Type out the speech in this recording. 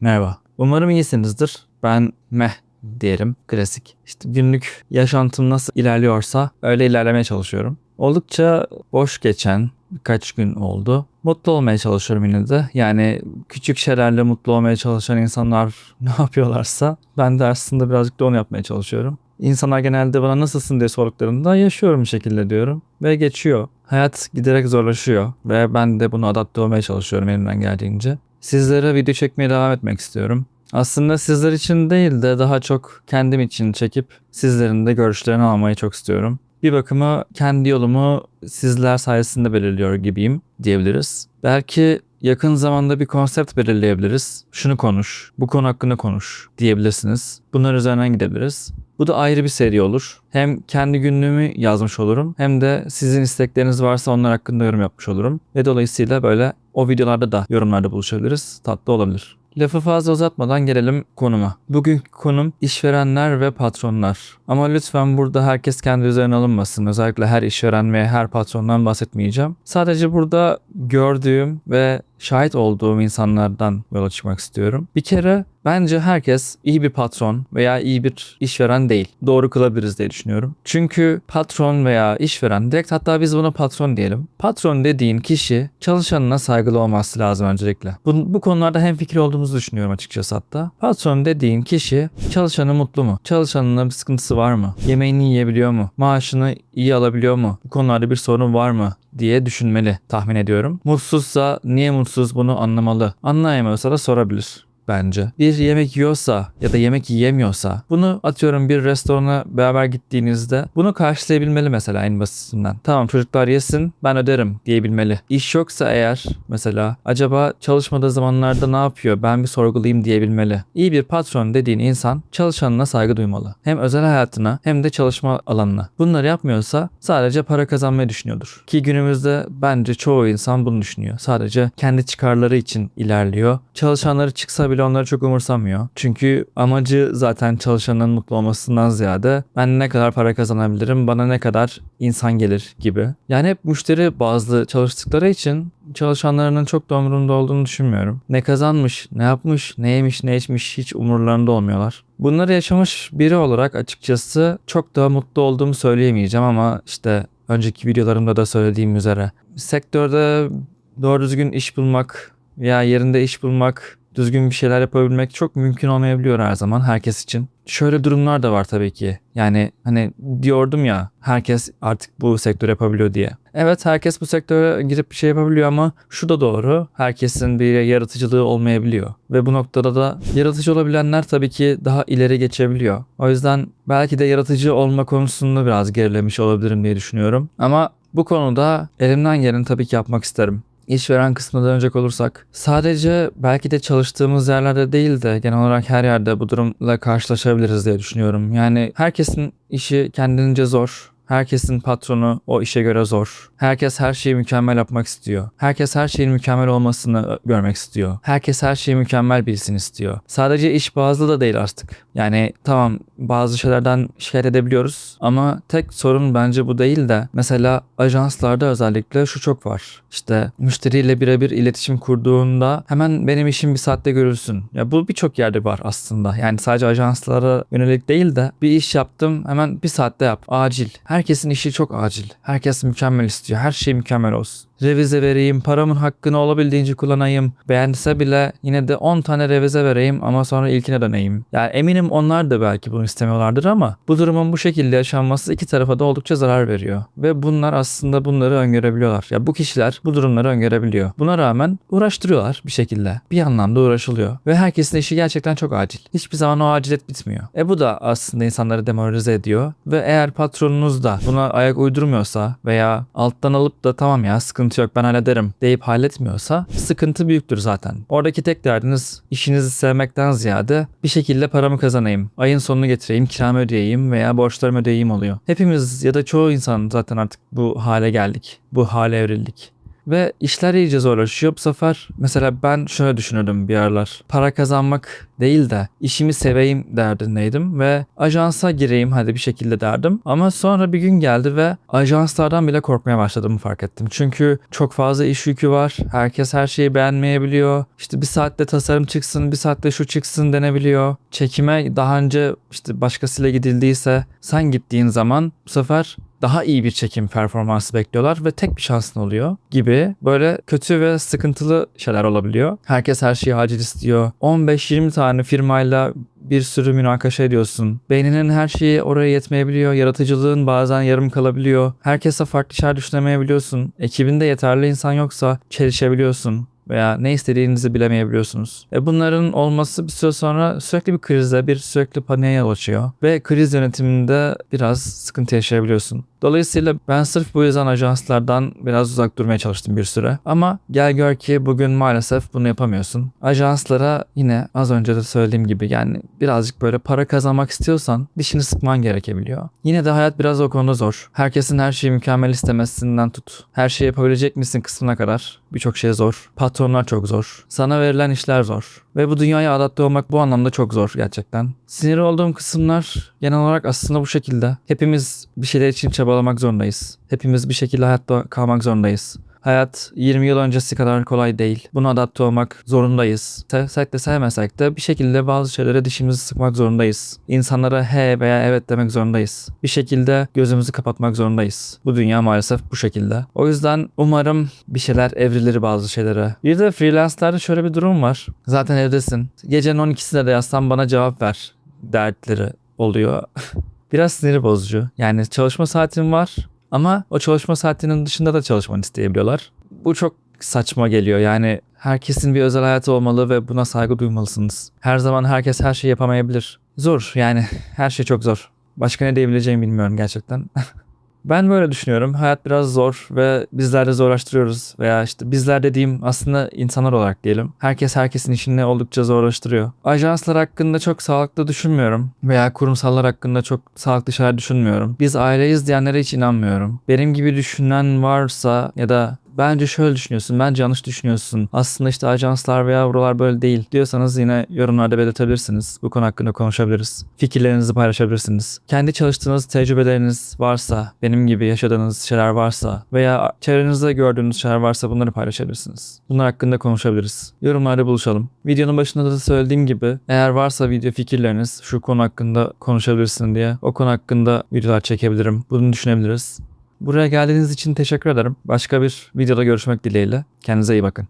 Merhaba. Umarım iyisinizdir. Ben meh diyelim. Klasik. İşte günlük yaşantım nasıl ilerliyorsa öyle ilerlemeye çalışıyorum. Oldukça boş geçen birkaç gün oldu. Mutlu olmaya çalışıyorum yine de. Yani küçük şeylerle mutlu olmaya çalışan insanlar ne yapıyorlarsa ben de aslında birazcık da onu yapmaya çalışıyorum. İnsanlar genelde bana nasılsın diye sorduklarında yaşıyorum bir şekilde diyorum ve geçiyor. Hayat giderek zorlaşıyor ve ben de bunu adapte olmaya çalışıyorum elimden geldiğince. Sizlere video çekmeye devam etmek istiyorum. Aslında sizler için değil de daha çok kendim için çekip sizlerin de görüşlerini almayı çok istiyorum. Bir bakıma kendi yolumu sizler sayesinde belirliyor gibiyim diyebiliriz. Belki yakın zamanda bir konsept belirleyebiliriz. Şunu konuş, bu konu hakkında konuş diyebilirsiniz. Bunlar üzerinden gidebiliriz. Bu da ayrı bir seri olur. Hem kendi günlüğümü yazmış olurum hem de sizin istekleriniz varsa onlar hakkında yorum yapmış olurum. Ve dolayısıyla böyle o videolarda da yorumlarda buluşabiliriz. Tatlı olabilir. Lafı fazla uzatmadan gelelim konuma. Bugünkü konum işverenler ve patronlar. Ama lütfen burada herkes kendi üzerine alınmasın. Özellikle her işveren ve her patrondan bahsetmeyeceğim. Sadece burada gördüğüm ve şahit olduğum insanlardan yola çıkmak istiyorum. Bir kere bence herkes iyi bir patron veya iyi bir işveren değil. Doğru kılabiliriz diye düşünüyorum. Çünkü patron veya işveren direkt hatta biz buna patron diyelim. Patron dediğin kişi çalışanına saygılı olması lazım öncelikle. Bu, bu konularda hem fikir olduğumuzu düşünüyorum açıkçası hatta. Patron dediğin kişi çalışanı mutlu mu? Çalışanına bir sıkıntısı var mı? Yemeğini yiyebiliyor mu? Maaşını iyi alabiliyor mu? Bu konularda bir sorun var mı? diye düşünmeli tahmin ediyorum. Mutsuzsa niye mutsuz bunu anlamalı. Anlayamıyorsa da sorabilir bence. Bir yemek yiyorsa ya da yemek yiyemiyorsa bunu atıyorum bir restorana beraber gittiğinizde bunu karşılayabilmeli mesela en basitinden. Tamam çocuklar yesin ben öderim diyebilmeli. İş yoksa eğer mesela acaba çalışmadığı zamanlarda ne yapıyor ben bir sorgulayayım diyebilmeli. İyi bir patron dediğin insan çalışanına saygı duymalı. Hem özel hayatına hem de çalışma alanına. Bunları yapmıyorsa sadece para kazanmayı düşünüyordur. Ki günümüzde bence çoğu insan bunu düşünüyor. Sadece kendi çıkarları için ilerliyor. Çalışanları çıksa bile onları çok umursamıyor. Çünkü amacı zaten çalışanın mutlu olmasından ziyade ben ne kadar para kazanabilirim, bana ne kadar insan gelir gibi. Yani hep müşteri bazlı çalıştıkları için çalışanlarının çok da umurunda olduğunu düşünmüyorum. Ne kazanmış, ne yapmış, ne yemiş, ne içmiş hiç umurlarında olmuyorlar. Bunları yaşamış biri olarak açıkçası çok da mutlu olduğumu söyleyemeyeceğim ama işte önceki videolarımda da söylediğim üzere sektörde doğru düzgün iş bulmak veya yerinde iş bulmak düzgün bir şeyler yapabilmek çok mümkün olmayabiliyor her zaman herkes için. Şöyle durumlar da var tabii ki. Yani hani diyordum ya herkes artık bu sektör yapabiliyor diye. Evet herkes bu sektöre girip bir şey yapabiliyor ama şu da doğru. Herkesin bir yaratıcılığı olmayabiliyor. Ve bu noktada da yaratıcı olabilenler tabii ki daha ileri geçebiliyor. O yüzden belki de yaratıcı olma konusunda biraz gerilemiş olabilirim diye düşünüyorum. Ama bu konuda elimden geleni tabii ki yapmak isterim. İşveren kısmına dönecek olursak sadece belki de çalıştığımız yerlerde değil de genel olarak her yerde bu durumla karşılaşabiliriz diye düşünüyorum. Yani herkesin işi kendince zor. Herkesin patronu o işe göre zor. Herkes her şeyi mükemmel yapmak istiyor. Herkes her şeyin mükemmel olmasını görmek istiyor. Herkes her şeyi mükemmel bilsin istiyor. Sadece iş bazlı da değil artık. Yani tamam bazı şeylerden şikayet edebiliyoruz ama tek sorun bence bu değil de mesela ajanslarda özellikle şu çok var. İşte müşteriyle birebir iletişim kurduğunda hemen benim işim bir saatte görülsün. Ya bu birçok yerde var aslında. Yani sadece ajanslara yönelik değil de bir iş yaptım hemen bir saatte yap. Acil. Herkesin işi çok acil. Herkes mükemmel istiyor. Her şey mükemmel olsun revize vereyim, paramın hakkını olabildiğince kullanayım. Beğense bile yine de 10 tane revize vereyim ama sonra ilkine döneyim. Yani eminim onlar da belki bunu istemiyorlardır ama bu durumun bu şekilde yaşanması iki tarafa da oldukça zarar veriyor. Ve bunlar aslında bunları öngörebiliyorlar. Ya bu kişiler bu durumları öngörebiliyor. Buna rağmen uğraştırıyorlar bir şekilde. Bir yandan da uğraşılıyor. Ve herkesin işi gerçekten çok acil. Hiçbir zaman o acilet bitmiyor. E bu da aslında insanları demoralize ediyor. Ve eğer patronunuz da buna ayak uydurmuyorsa veya alttan alıp da tamam ya sıkıntı yok ben hallederim deyip halletmiyorsa sıkıntı büyüktür zaten. Oradaki tek derdiniz işinizi sevmekten ziyade bir şekilde paramı kazanayım, ayın sonunu getireyim, kiramı ödeyeyim veya borçlarımı ödeyeyim oluyor. Hepimiz ya da çoğu insan zaten artık bu hale geldik. Bu hale evrildik. Ve işler iyice zorlaşıyor. Bu sefer mesela ben şöyle düşünürdüm bir aralar. Para kazanmak değil de işimi seveyim derdindeydim ve ajansa gireyim hadi bir şekilde derdim. Ama sonra bir gün geldi ve ajanslardan bile korkmaya başladığımı fark ettim. Çünkü çok fazla iş yükü var. Herkes her şeyi beğenmeyebiliyor. İşte bir saatte tasarım çıksın, bir saatte şu çıksın denebiliyor. Çekime daha önce işte başkasıyla gidildiyse sen gittiğin zaman bu sefer daha iyi bir çekim performansı bekliyorlar ve tek bir şansın oluyor gibi böyle kötü ve sıkıntılı şeyler olabiliyor. Herkes her şeyi acil istiyor. 15-20 tane firmayla bir sürü münakaşa ediyorsun. Beyninin her şeyi oraya yetmeyebiliyor. Yaratıcılığın bazen yarım kalabiliyor. Herkese farklı şeyler düşünemeyebiliyorsun. Ekibinde yeterli insan yoksa çelişebiliyorsun veya ne istediğinizi bilemeyebiliyorsunuz. E bunların olması bir süre sonra sürekli bir krize, bir sürekli paniğe yol açıyor. Ve kriz yönetiminde biraz sıkıntı yaşayabiliyorsun. Dolayısıyla ben sırf bu yüzden ajanslardan biraz uzak durmaya çalıştım bir süre. Ama gel gör ki bugün maalesef bunu yapamıyorsun. Ajanslara yine az önce de söylediğim gibi yani birazcık böyle para kazanmak istiyorsan dişini sıkman gerekebiliyor. Yine de hayat biraz o konuda zor. Herkesin her şeyi mükemmel istemesinden tut. Her şeyi yapabilecek misin kısmına kadar birçok şey zor. Patronlar çok zor. Sana verilen işler zor. Ve bu dünyaya adapte olmak bu anlamda çok zor gerçekten. Sinir olduğum kısımlar genel olarak aslında bu şekilde. Hepimiz bir şeyler için çabalamak zorundayız. Hepimiz bir şekilde hayatta kalmak zorundayız. Hayat 20 yıl öncesi kadar kolay değil. Buna adapte olmak zorundayız. Sevsek de sevmesek de bir şekilde bazı şeylere dişimizi sıkmak zorundayız. İnsanlara he veya evet demek zorundayız. Bir şekilde gözümüzü kapatmak zorundayız. Bu dünya maalesef bu şekilde. O yüzden umarım bir şeyler evrilir bazı şeylere. Bir de freelance'larda şöyle bir durum var. Zaten evdesin. Gecenin 12'sinde de yazsam bana cevap ver dertleri oluyor. Biraz sinir bozucu. Yani çalışma saatin var ama o çalışma saatinin dışında da çalışmanı isteyebiliyorlar. Bu çok saçma geliyor. Yani herkesin bir özel hayatı olmalı ve buna saygı duymalısınız. Her zaman herkes her şeyi yapamayabilir. Zor yani her şey çok zor. Başka ne diyebileceğimi bilmiyorum gerçekten. Ben böyle düşünüyorum. Hayat biraz zor ve bizler de zorlaştırıyoruz. Veya işte bizler dediğim aslında insanlar olarak diyelim. Herkes herkesin işini oldukça zorlaştırıyor. Ajanslar hakkında çok sağlıklı düşünmüyorum. Veya kurumsallar hakkında çok sağlıklı şeyler düşünmüyorum. Biz aileyiz diyenlere hiç inanmıyorum. Benim gibi düşünen varsa ya da bence şöyle düşünüyorsun, bence yanlış düşünüyorsun. Aslında işte ajanslar veya buralar böyle değil diyorsanız yine yorumlarda belirtebilirsiniz. Bu konu hakkında konuşabiliriz. Fikirlerinizi paylaşabilirsiniz. Kendi çalıştığınız tecrübeleriniz varsa, benim gibi yaşadığınız şeyler varsa veya çevrenizde gördüğünüz şeyler varsa bunları paylaşabilirsiniz. Bunlar hakkında konuşabiliriz. Yorumlarda buluşalım. Videonun başında da söylediğim gibi eğer varsa video fikirleriniz şu konu hakkında konuşabilirsin diye o konu hakkında videolar çekebilirim. Bunu düşünebiliriz. Buraya geldiğiniz için teşekkür ederim. Başka bir videoda görüşmek dileğiyle. Kendinize iyi bakın.